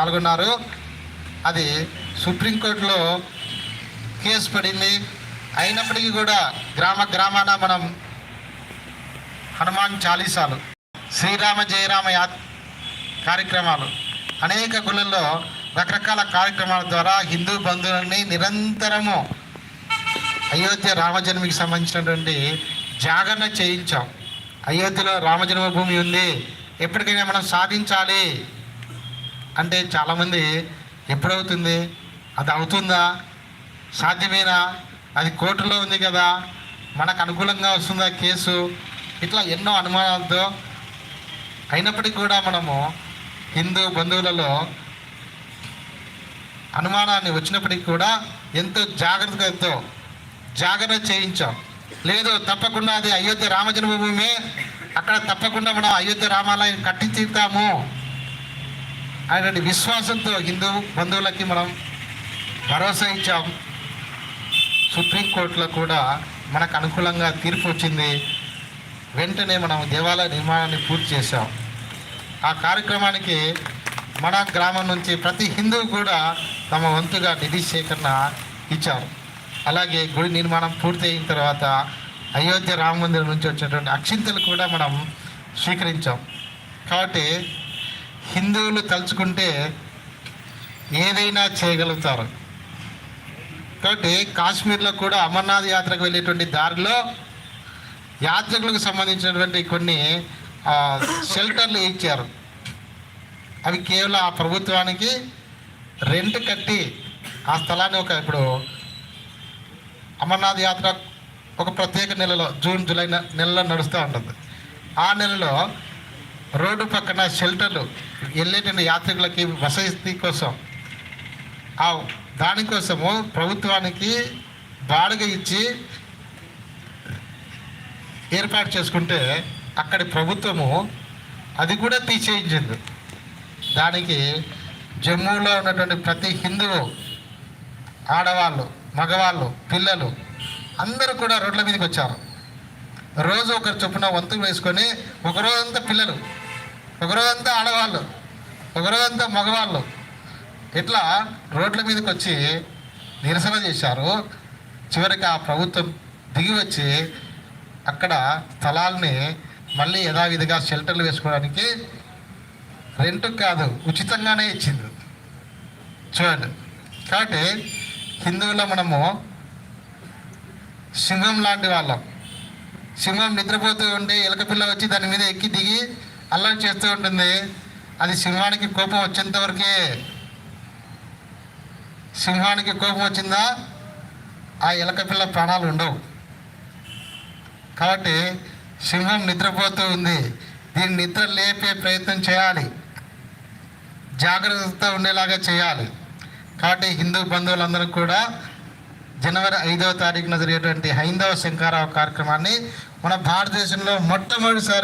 పాల్గొన్నారు. అది సుప్రీంకోర్టులో కేసు పడింది. అయినప్పటికీ కూడా గ్రామ గ్రామాన మనం హనుమాన్ చాలీసాలు శ్రీరామ జయరామ యా కార్యక్రమాలు అనేక గుళ్ళల్లో రకరకాల కార్యక్రమాల ద్వారా హిందూ బంధువులని నిరంతరము అయోధ్య రామజన్మకి సంబంధించినటువంటి జాగరణ చేయించాం. అయోధ్యలో రామజన్మభూమి ఉంది. ఎప్పటికైనా మనం సాధించాలి. అంటే చాలామంది ఎప్పుడవుతుంది? అది అవుతుందా? సాధ్యమేనా? అది కోర్టులో ఉంది కదా. మనకు అనుకూలంగా వస్తుందా కేసు? ఇట్లా ఎన్నో అనుమానాలతో అయినప్పటికీ కూడా మనము హిందూ బంధువులలో అనుమానాన్ని వచ్చినప్పటికీ కూడా ఎంతో జాగ్రత్తతో జాగ్రత్త చేయించాం. లేదు తప్పకుండా అది అయోధ్య రామజన్మభూమి అక్కడ తప్పకుండా మనం అయోధ్య రామాలయం కట్టించుతాము ఆయన విశ్వాసంతో హిందూ బంధువులకి మనం భరోసా ఇచ్చాం. సుప్రీంకోర్టులో కూడా మనకు అనుకూలంగా తీర్పు వచ్చింది. వెంటనే మనం దేవాలయ నిర్మాణాన్ని పూర్తి చేశాం. ఆ కార్యక్రమానికి మన గ్రామం నుంచి ప్రతి హిందువు కూడా తమ వంతుగా నిధి సేకరణ ఇచ్చారు. అలాగే గుడి నిర్మాణం పూర్తి అయిన తర్వాత అయోధ్య రామ మందిరం నుంచి వచ్చినటువంటి అక్షింతలు కూడా మనం స్వీకరించాం. కాబట్టి హిందువులు తలుచుకుంటే ఏదైనా చేయగలుగుతారు. కాబట్టి కాశ్మీర్లో కూడా అమర్నాథ్ యాత్రకు వెళ్ళేటువంటి దారిలో యాత్రికులకు సంబంధించినటువంటి కొన్ని షెల్టర్లు ఇచ్చారు. అవి కేవలం ఆ ప్రభుత్వానికి రెంట్ కట్టి ఆ స్థలాన్ని ఒక ఇప్పుడు అమర్నాథ్ యాత్ర ఒక ప్రత్యేక నెలలో జూన్ జూలై నెలలో నడుస్తూ ఉంటుంది. ఆ నెలలో రోడ్డు పక్కన షెల్టర్లు వెళ్ళేటువంటి యాత్రికులకి వసతి కోసం. ఆ దానికోసము ప్రభుత్వానికి బాడుగ ఇచ్చి ఏర్పాటు చేసుకుంటే అక్కడి ప్రభుత్వము అది కూడా తీసేయించింది దానికి జమ్మూలో ఉన్నటువంటి ప్రతి హిందువు ఆడవాళ్ళు మగవాళ్ళు పిల్లలు అందరూ కూడా రోడ్ల మీదకి వచ్చారు. రోజు ఒకరు చొప్పున వంతు వేసుకొని ఒక రోజంతా పిల్లలు ఒకరోజంతా ఆడవాళ్ళు ఒకరోజంతా మగవాళ్ళు. ఇట్లా రోడ్ల మీదకి వచ్చి నిరసన చేశారు. చివరికి ఆ ప్రభుత్వం దిగి వచ్చి అక్కడ స్థలాల్ని మళ్ళీ యథావిధిగా షెల్టర్లు వేసుకోవడానికి రెంట్ కాదు ఉచితంగానే ఇచ్చింది. చూడండి. కాబట్టి హిందువుల మనము సింహం లాంటి వాళ్ళం. సింహం నిద్రపోతూ ఉంటే ఎలక పిల్ల వచ్చి దాని మీద ఎక్కి దిగి అల్లరి చేస్తూ ఉంటుంది. అది సింహానికి కోపం వచ్చేంత వరకే సింహానికి కోపం వచ్చిందా? ఆ ఎలక పిల్ల ప్రాణాలు ఉండవు. కాబట్టి సింహం నిద్రపోతూ ఉంది. దీన్ని నిద్ర లేపే ప్రయత్నం చేయాలి. జాగ్రత్తతో ఉండేలాగా చేయాలి. కాబట్టి హిందూ బంధువులందరూ కూడా జనవరి ఐదవ తారీఖున జరిగేటువంటి హైందవ శంకారావు కార్యక్రమాన్ని మన భారతదేశంలో మొట్టమొదటిసారి